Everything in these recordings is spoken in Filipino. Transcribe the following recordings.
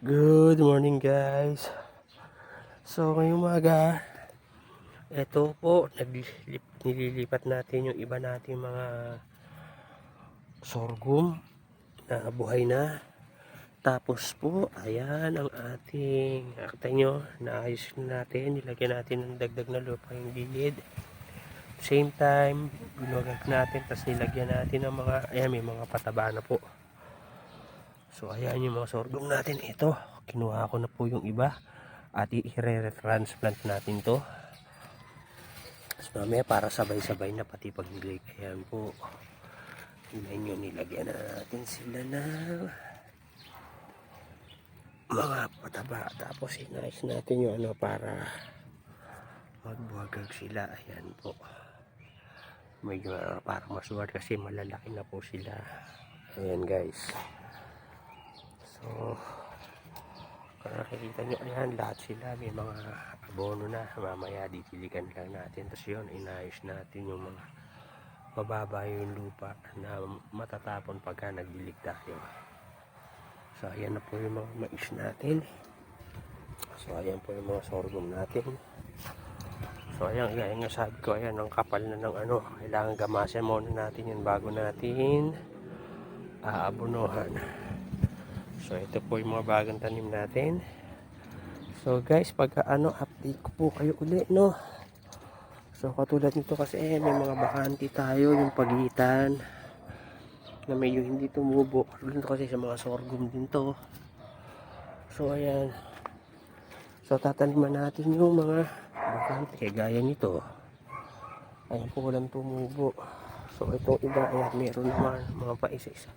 Good morning guys. So ngayong umaga, eto po, naglilip, nililipat natin yung iba nating mga sorghum na buhay na. Tapos po, ayan ang ating, nakita nyo, naayos na natin, nilagyan natin ng dagdag na lupa yung gilid. Same time, binugag natin, tapos nilagyan natin ng mga, ayan may mga pataba na po. So ayan yung mga sorghum natin. Ito, kinuha ko na po yung iba. At i-re-transplant natin to. Tapos mamaya para sabay-sabay na pati pag-nilig. Ayan po. Tingnan nyo, nilagyan na natin sila na mga pataba. Tapos inayos natin yung ano para magbuhagag sila. Ayan po. Medyo uh, parang masuwar kasi malalaki na po sila. Ayan guys. So, kung nakikita nyo, ayan, lahat sila may mga abono na. Mamaya ditiligan lang natin. Tapos yun, inayos natin yung mga mababa yung lupa na matatapon pagka nagdilig tayo. So, ayan na po yung mga mais natin. So, ayan po yung mga sorghum natin. So, ayan, gaya nga sabi ko, ayan, ang kapal na ng ano. Kailangan gamasin muna natin yan bago natin aabonohan. So ito po yung mga bagong tanim natin. So guys, pagka ano, update ko po kayo uli, no? So katulad nito kasi eh, may mga bakanti tayo, yung pagitan na medyo hindi tumubo. Katulad kasi sa mga sorghum din to. So ayan. So tataniman natin yung mga bakante, gaya nito. Ayan po walang tumubo. So itong iba, ayan, meron naman mga paisa-isa.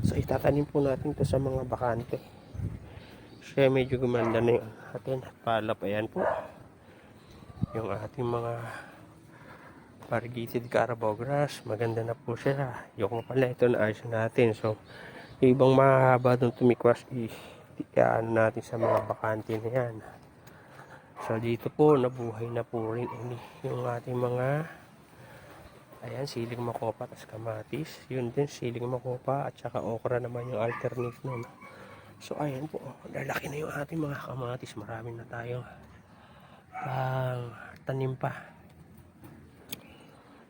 So itatanim po natin to sa mga bakante. Siya medyo gumanda na yung atin. Palap, ayan po. Yung ating mga variegated carabao grass. Maganda na po siya. Yung pala ito na ayos natin. So ibang mahaba doon tumikwas i-ano natin sa mga bakante na yan. So dito po nabuhay na po rin yung ating mga Ayan, siling makopa at kamatis. Yun din, siling makopa at saka okra naman yung alternate nun. So, ayan po. Lalaki na yung ating mga kamatis. Marami na tayo. Pang tanim pa.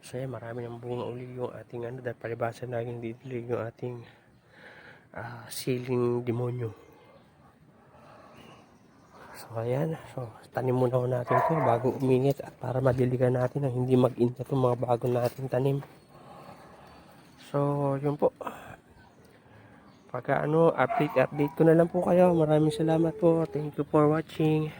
So, ayan, marami ng bunga uli yung ating ano. Dahil palibasa na yung didilig yung ating ah, siling demonyo. So, ayan. So, tanim muna ko natin to bago uminit at para madiligan natin na hindi mag-init itong mga bago natin tanim. So, yun po. Pagka ano, update, update ko na lang po kayo. Maraming salamat po. Thank you for watching.